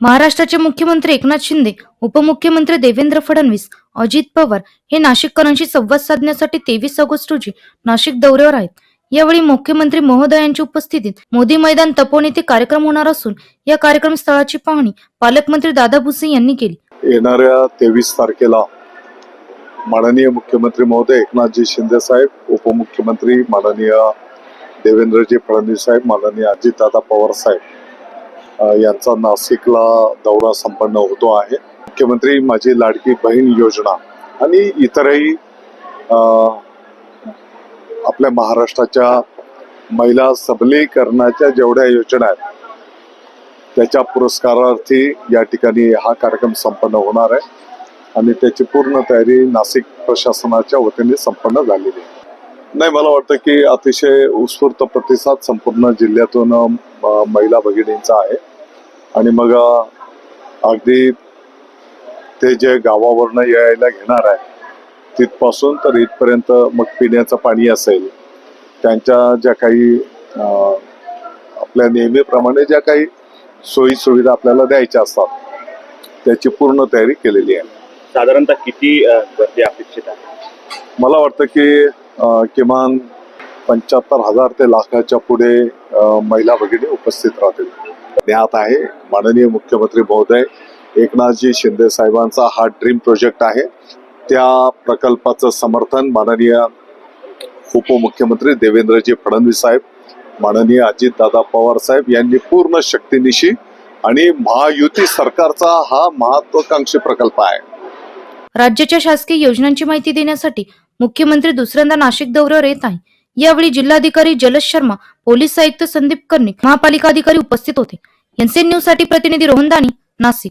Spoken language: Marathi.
महाराष्ट्राचे मुख्यमंत्री एकनाथ शिंदे उपमुख्यमंत्री देवेंद्र फडणवीस अजित पवार हे नाशिककरांशी संवाद साधण्यासाठी तेवीस ऑगस्ट रोजी नाशिक दौऱ्यावर आहेत. यावेळी मुख्यमंत्री महोदय यांच्या उपस्थितीत मोदी मैदान तपोवन येथे कार्यक्रम होणार असून या कार्यक्रम स्थळाची पाहणी पालकमंत्री दादा भुसे यांनी केली. येणाऱ्या तेवीस तारखेला माननीय मुख्यमंत्री महोदय एकनाथजी शिंदे साहेब उपमुख्यमंत्री माननीय देवेंद्रजी फडणवीस साहेब माननीय अजितदादा पवार साहेब यांचा नाशिकला दौरा संपन्न होतो आहे. मुख्यमंत्री माझी लाडकी बहीण योजना आणि इतरही आपल्या महाराष्ट्राच्या महिला सबलीकरणाच्या जेवढ्या योजना आहेत त्याच्या पुरस्कारार्थी या ठिकाणी हा कार्यक्रम संपन्न होणार आहे आणि त्याची पूर्ण तयारी नाशिक प्रशासनाच्या वतीने संपन्न झालेली आहे. नाही मला वाटतं की अतिशय उत्स्फूर्त प्रतिसाद संपूर्ण जिल्ह्यातून महिला भगिनींचा आहे. आणि मग अगदी ते जे गावावरनं यायला घेणार आहे तिथपासून तर इथपर्यंत मग पिण्याचं पाणी असेल. त्यांच्या ज्या काही आपल्या नेहमीप्रमाणे ज्या काही सोयी सुविधा आपल्याला द्यायच्या असतात त्याची पूर्ण तयारी केलेली आहे. साधारणतः किती गर्दी अपेक्षित आहे? मला वाटतं की किमान पंच्याहत्तर हजार ते लाखाच्या पुढे महिला भगिनी उपस्थित राहतील. ज्ञात आहे. माननीय मुख्यमंत्री महोदय एकनाथजी शिंदे साहेबांचा हा ड्रीम प्रोजेक्ट आहे. त्या प्रकल्पाचं समर्थन माननीय उपमुख्यमंत्री देवेंद्रजी फडणवीस साहेब माननीय अजितदादा पवार साहेब यांनी पूर्ण शक्तीनिशी आणि महायुती सरकारचा हा महत्वाकांक्षी प्रकल्प आहे. राज्याच्या शासकीय योजनांची माहिती देण्यासाठी मुख्यमंत्री दुसऱ्यांदा नाशिक दौऱ्यावर येत आहे. यावेळी जिल्हाधिकारी जलज शर्मा पोलीस आयुक्त संदीप कर्णिक महापालिका अधिकारी उपस्थित होते. एनसीएन न्यूजसाठी प्रतिनिधी रोहन दानी नाशिक.